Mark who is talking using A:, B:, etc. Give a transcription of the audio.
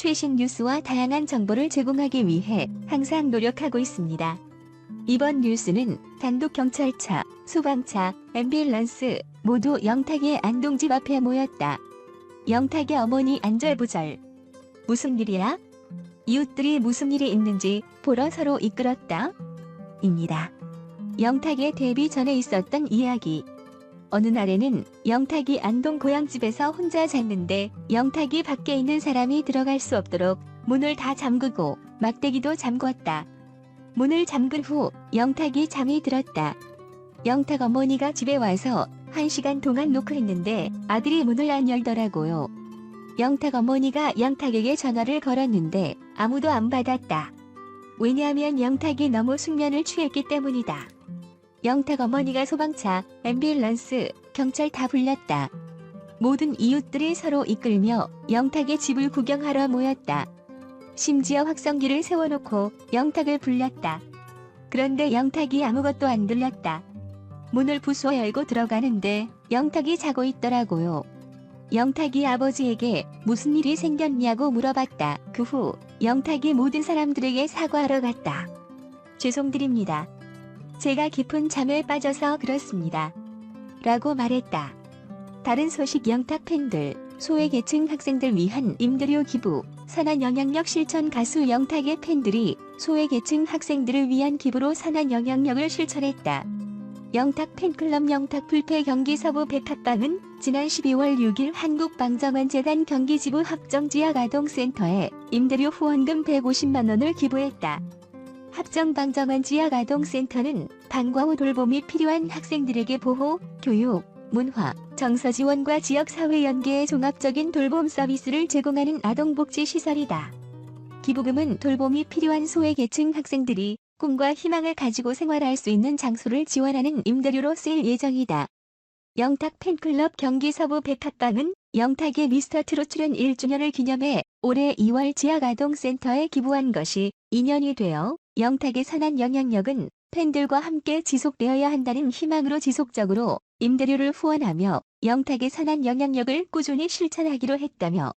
A: 최신 뉴스와 다양한 정보를 제공하기 위해 항상 노력하고 있습니다. 이번 뉴스는 단독 경찰차, 소방차, 앰뷸런스 모두 영탁의 안동집 앞에 모였다. 영탁의 어머니 안절부절. 무슨 일이야? 이웃들이 무슨 일이 있는지 보러 서로 이끌었다. 입니다. 영탁의 데뷔 전에 있었던 이야기. 어느 날에는 영탁이 안동 고향집에서 혼자 잤는데 영탁이 밖에 있는 사람이 들어갈 수 없도록 문을 다 잠그고 막대기도 잠궜다. 문을 잠근 후 영탁이 잠이 들었다. 영탁 어머니가 집에 와서 한 시간 동안 노크했는데 아들이 문을 안 열더라고요. 영탁 어머니가 영탁에게 전화를 걸었는데 아무도 안 받았다. 왜냐하면 영탁이 너무 숙면을 취했기 때문이다. 영탁 어머니가 소방차, 앰뷸런스, 경찰 다 불렀다. 모든 이웃들이 서로 이끌며 영탁의 집을 구경하러 모였다. 심지어 확성기를 세워놓고 영탁을 불렀다. 그런데 영탁이 아무것도 안 들렸다. 문을 부수어 열고 들어가는데 영탁이 자고 있더라고요. 영탁이 아버지에게 무슨 일이 생겼냐고 물어봤다. 그 후 영탁이 모든 사람들에게 사과하러 갔다. 죄송드립니다. 제가 깊은 잠에 빠져서 그렇습니다. 라고 말했다. 다른 소식 영탁 팬들, 소외계층 학생들 위한 임대료 기부, 선한 영향력 실천 가수 영탁의 팬들이 소외계층 학생들을 위한 기부로 선한 영향력을 실천했다. 영탁 팬클럽 영탁 불패 경기 서부 백합방은 지난 12월 6일 한국방정환재단 경기지부 합정지역 아동센터에 임대료 후원금 150만 원을 기부했다. 합정방정환 지역아동센터는 방과 후 돌봄이 필요한 학생들에게 보호, 교육, 문화, 정서 지원과 지역사회 연계의 종합적인 돌봄 서비스를 제공하는 아동복지 시설이다. 기부금은 돌봄이 필요한 소외계층 학생들이 꿈과 희망을 가지고 생활할 수 있는 장소를 지원하는 임대료로 쓰일 예정이다. 영탁 팬클럽 경기 서부 백합방은 영탁의 미스터 트롯 출연 1주년을 기념해 올해 2월 지역아동센터에 기부한 것이 2년이 되어 영탁의 선한 영향력은 팬들과 함께 지속되어야 한다는 희망으로 지속적으로 임대료를 후원하며 영탁의 선한 영향력을 꾸준히 실천하기로 했다며